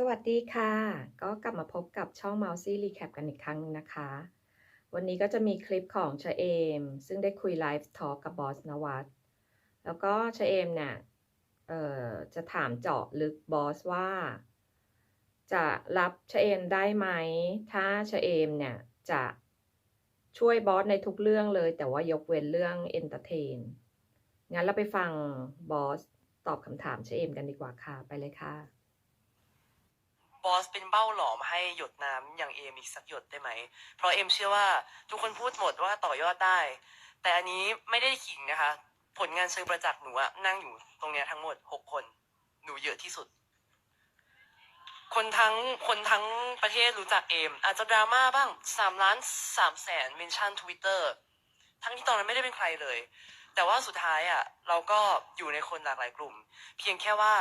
สวัสดีค่ะ ก็กลับมาพบกับช่อง Mousy Recap กันอีกครั้งหนึงนะคะ วันนี้ก็จะมีคลิปของเชเอม ซึ่งได้คุยไลฟ์ทอ l k กับบอสนวัตแล้วก็เชเอมเนี่ยจะถามเจาะลึกบอสว่า จะรับเชเอมได้ไหม ถ้าเชเอมเนี่ยจะช่วยบอสในทุกเรื่องเลย แต่ว่ายกเว้นเรื่องเอนเตอร์เทน งั้นเราไปฟังบอสตอบคำถามเชเอมกันดีกว่าค่ะ ไปเลยค่ะ บอสเป็นเบ้าหลอมให้หยดน้ำอย่างเอมอีกสักหยดได้ไหม เพราะเอมเชื่อว่าทุกคนพูดหมดว่าต่อยอดได้ แต่อันนี้ไม่ได้ขิงนะคะ ผลงานเชิงประจักษ์หนูอะนั่งอยู่ตรงเนี้ยทั้งหมดหกคน หนูเยอะที่สุด คนทั้งคนทั้งประเทศรู้จักเอม อาจจะดราม่าบ้างสามล้านสามแสนเมนชั่นทวิตเตอร์ทั้งที่ตอนนั้นไม่ได้เป็นใครเลย แต่ว่าสุดท้ายอะเราก็อยู่ในคนหลากหลายกลุ่ม เพียงแค่ว่า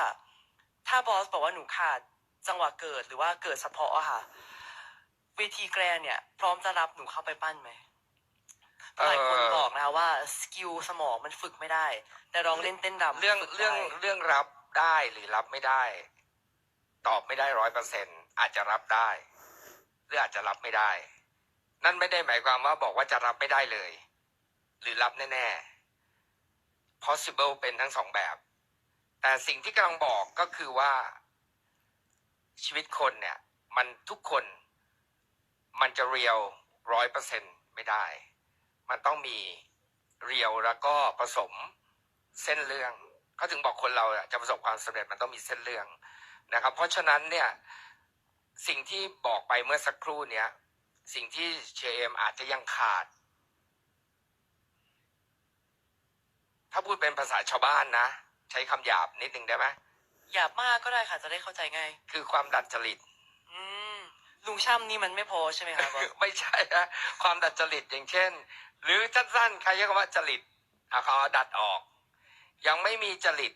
ถ้าบอสบอกว่าหนูขาด จังหวะเกิดหรือว่าเกิดเฉพาะอะค่ะเวทีแกรนเนี่ย พร้อมจะรับหนูเข้าไปปั้นไหมหลายคนบอกนะคะว่าสกิลสมองมันฝึกไม่ได้ แต่ร้องเล่นเต้นรำเรื่องฝึกได้เรื่องเรื่องรับได้หรือรับไม่ได้ ตอบไม่ได้ร้อยเปอร์เซ็นอาจจะรับได้ หรืออาจจะรับไม่ได้ นั่นไม่ได้หมายความว่าบอกว่าจะรับไม่ได้เลย หรือรับแน่ๆ possible เป็นทั้งสองแบบ แต่สิ่งที่กำลังบอกก็คือว่า ชีวิตคนเนี่ยมันทุกคนมันจะเรียวร้อยเปอร์เซ็นไม่ได้ มันต้องมีเรียวแล้วก็ผสมเส้นเรื่องเขาถึงบอกคนเราจะประสบความสำเร็จมันต้องมีเส้นเรื่องนะครับ เพราะฉะนั้นเนี่ยสิ่งที่บอกไปเมื่อสักครู่เนี้ยสิ่งที่เชเอมอาจจะยังขาด ถ้าพูดเป็นภาษาชาวบ้านนะ ใช้คำหยาบนิดนึงได้ไหม หยาบมากก็ได้ค่ะจะได้เข้าใจง่าย คือความดัดจริต อืมลุงช่ำนี่มันไม่พอใช่ไหมคะบอส ไม่ใช่นะความดัดจริตอย่างเช่น หรือสั้นๆใครเรียกว่าจริตเอาเขาเอาดัดออก ยังไม่มีจริต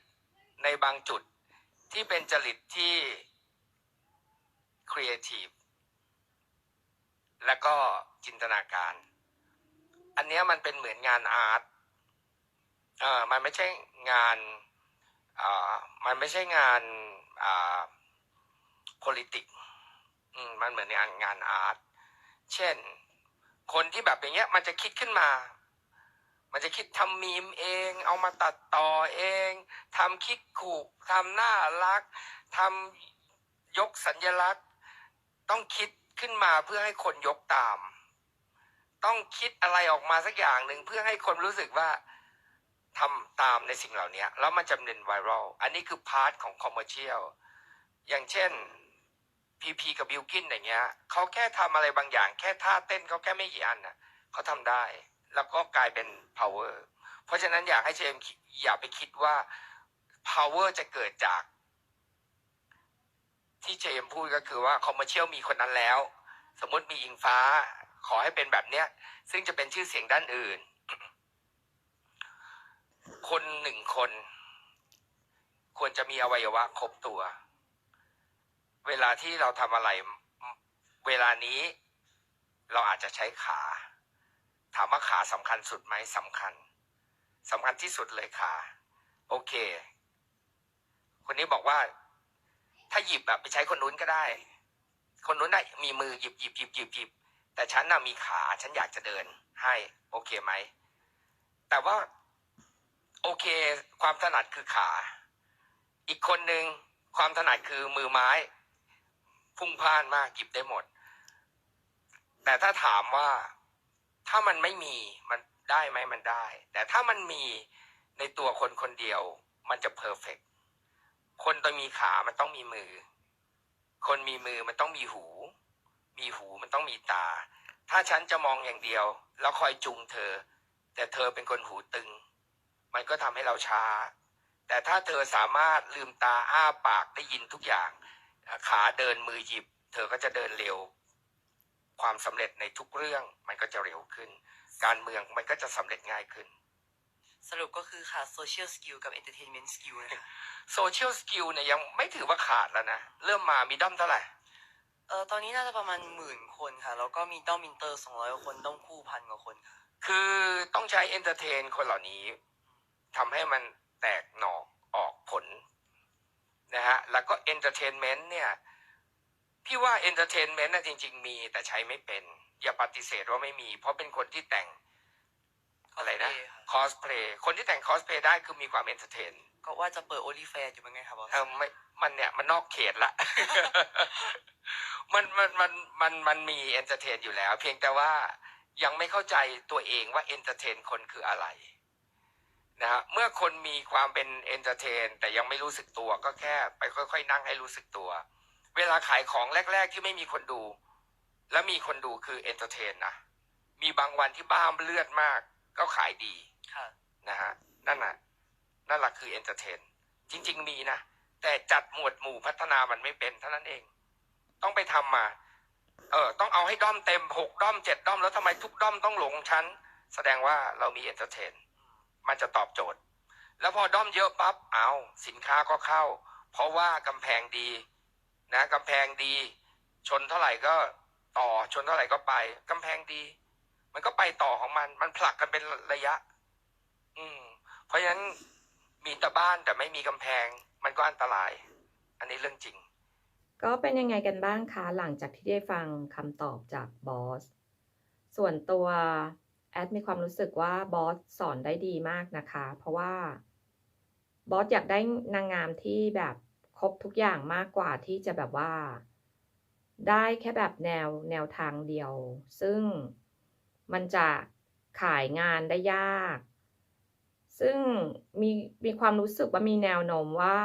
ในบางจุดที่เป็นจริตที่ครีเอทีฟแล้วก็จินตนาการ อันเนี้ยมันเป็นเหมือนงานอาร์ตเออมันไม่ใช่งานอ่า มันไม่ใช่งานอ่า politics อืมมันเหมือนงานงานอาร์ต เช่น คนที่แบบอย่างเงี้ย มันจะคิดขึ้นมา มันจะคิดทำมีมเอง เอามาตัดต่อเอง ทำคิดขู่ทำน่ารัก ทำยกสัญลักษณ์ ต้องคิดขึ้นมาเพื่อให้คนยกตาม ต้องคิดอะไรออกมาสักอย่างหนึ่งเพื่อให้คนรู้สึกว่า ทำตามในสิ่งเหล่านี้แล้วมันจะเป็นไวรัลอันนี้คือพาร์ทของคอมเมอร์เชียลอย่างเช่นพีพีกับบิลกินอย่างเงี้ยเขาแค่ทำอะไรบางอย่าง แค่ท่าเต้นเขาแค่ไม่กี่อันน่ะเขาทำได้ แล้วก็กลายเป็น power เพราะฉะนั้นอยากให้เจมส์อย่าไปคิดว่า power จะเกิดจาก ที่เจมส์พูดก็คือว่าคอมเมอร์เชียลมีคนนั้นแล้ว สมมติมีอิงฟ้าขอให้เป็นแบบเนี้ย ซึ่งจะเป็นชื่อเสียงด้านอื่น คนหนึ่งคน ควรจะมีอวัยวะครบตัว เวลาที่เราทำอะไร เวลานี้เราอาจจะใช้ขา ถามว่าขาสำคัญสุดไหมสำคัญสำคัญที่สุดเลยขา โอเค คนนี้บอกว่า ถ้าหยิบแบบไปใช้คนนู้นก็ได้ คนนู้นได้มีมือหยิบหยิบหยิบหยิบหยิบแต่ฉันน่ะมีขา ฉันอยากจะเดิน ให้ โอเคไหม แต่ว่า โอเค ความถนัดคือขา อีกคนหนึ่งความถนัดคือมือไม้ พุ่งพล่านมากหยิบได้หมด แต่ถ้าถามว่าถ้ามันไม่มีมันได้ไหมมันได้ แต่ถ้ามันมีในตัวคนคนเดียว มันจะเพอร์เฟกคนต้องมีขามันต้องมีมือ คนมีมือมันต้องมีหู มีหูมันต้องมีตา ถ้าฉันจะมองอย่างเดียว แล้วคอยจูงเธอ แต่เธอเป็นคนหูตึง มันก็ทำให้เราช้า แต่ถ้าเธอสามารถลืมตาอ้าปากได้ยินทุกอย่าง ขาเดินมือหยิบ เธอก็จะเดินเร็ว ความสำเร็จในทุกเรื่องมันก็จะเร็วขึ้น การเมืองมันก็จะสำเร็จง่ายขึ้น สรุปก็คือขาดโซเชียลสกิลกับเอนเตอร์เทนเมนต์สกิลนะคะโซเชียลสกิลเนี่ยยังไม่ถือว่าขาดแล้วนะ เริ่มมามีด้อมเท่าไหร่เออตอนนี้น่าจะประมาณหมื่นคนค่ะ แล้วก็มีด้อมอินเตอร์สองร้อยคนด้อมคู่พันกว่าคนค่ะ คือต้องใช้เอนเตอร์เทนคนเหล่านี้ ทำให้มันแตกหนอกออกผลนะฮะแล้วก็เอนเตอร์เทนเมนต์เนี่ยพี่ว่าเอนเตอร์เทนเมนต์นะจริง ๆ มีแต่ใช้ไม่เป็น อย่าปฏิเสธว่าไม่มี เพราะเป็นคนที่แต่งอะไรนะ cosplay ค่ะคอสเพลย์คนที่แต่งคอสเพลย์ได้คือมีความเอนเตอร์เทนก็ว่าจะเปิดโอลิแฟนอยู่เหมือนกันครับบอสเออไม่มันเนี่ยมันนอกเขตละ มันมันมันมันมันมีเอนเตอร์เทนอยู่แล้ว เพียงแต่ว่ายังไม่เข้าใจตัวเองว่าเอนเตอร์เทนคนคืออะไร นะฮะเมื่อคนมีความเป็นเอนเตอร์เทน แต่ยังไม่รู้สึกตัวก็แค่ไปค่อย ๆ นั่งให้รู้สึกตัว เวลาขายของแรก ๆ ที่ไม่มีคนดู แล้วมีคนดูคือเอนเตอร์เทนนะมีบางวันที่บ้ามเลือดมากก็ขายดีค่ะนะฮะนั่นน่ะนั่นแหละคือเอนเตอร์เทน จริง ๆ มีนะ แต่จัดหมวดหมู่พัฒนามันไม่เป็นเท่านั้นเอง ต้องไปทำมา เออต้องเอาให้ด้อมเต็มหกด้อมเจ็ดด้อมแล้วทำไมทุกด้อมต้องหลงชั้น แสดงว่าเรามีเอนเตอร์เทน มันจะตอบโจทย์ แล้วพอด้อมเยอะปั๊บเอาสินค้าก็เข้า เพราะว่ากำแพงดีนะกำแพงดี ชนเท่าไหร่ก็ต่อชนเท่าไหร่ก็ไปกำแพงดี มันก็ไปต่อของมัน มันผลักกันเป็นระยะ อืม เพราะฉะนั้นมีแต่บ้านแต่ไม่มีกำแพง มันก็อันตราย อันนี้เรื่องจริง ก็เป็นยังไงกันบ้างคะหลังจากที่ได้ฟังคำตอบจากบอสส่วนตัว แอดมีความรู้สึกว่าบอสสอนได้ดีมากนะคะ เพราะว่าบอสอยากได้นางงามที่แบบครบทุกอย่างมากกว่าที่จะแบบว่า ได้แค่แบบแนวแนวทางเดียว ซึ่งมันจะขายงานได้ยาก ซึ่งมีมีความรู้สึกว่ามีแนวโน้มว่า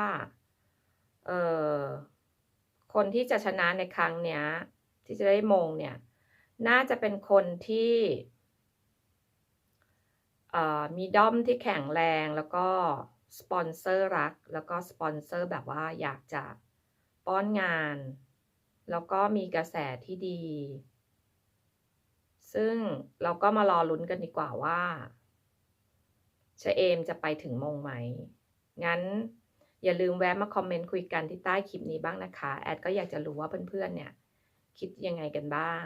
เออคนที่จะชนะในครั้งเนี้ย ที่จะได้มงเนี่ย น่าจะเป็นคนที่ มีด้อมที่แข็งแรงแล้วก็สปอนเซอร์รัก แล้วก็สปอนเซอร์แบบว่าอยากจะป้อนงาน แล้วก็มีกระแสที่ดี ซึ่งเราก็มารอลุ้นกันดีกว่าว่าเชเอมจะไปถึงมงไหม งั้นอย่าลืมแวะมาคอมเมนต์คุยกันที่ใต้คลิปนี้บ้างนะคะ แอดก็อยากจะรู้ว่าเพื่อนๆเนี่ย คิดยังไงกันบ้าง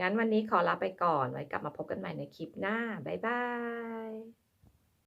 งั้นวันนี้ขอลาไปก่อน ไว้กลับมาพบกันใหม่ในคลิปหน้า บ๊ายบาย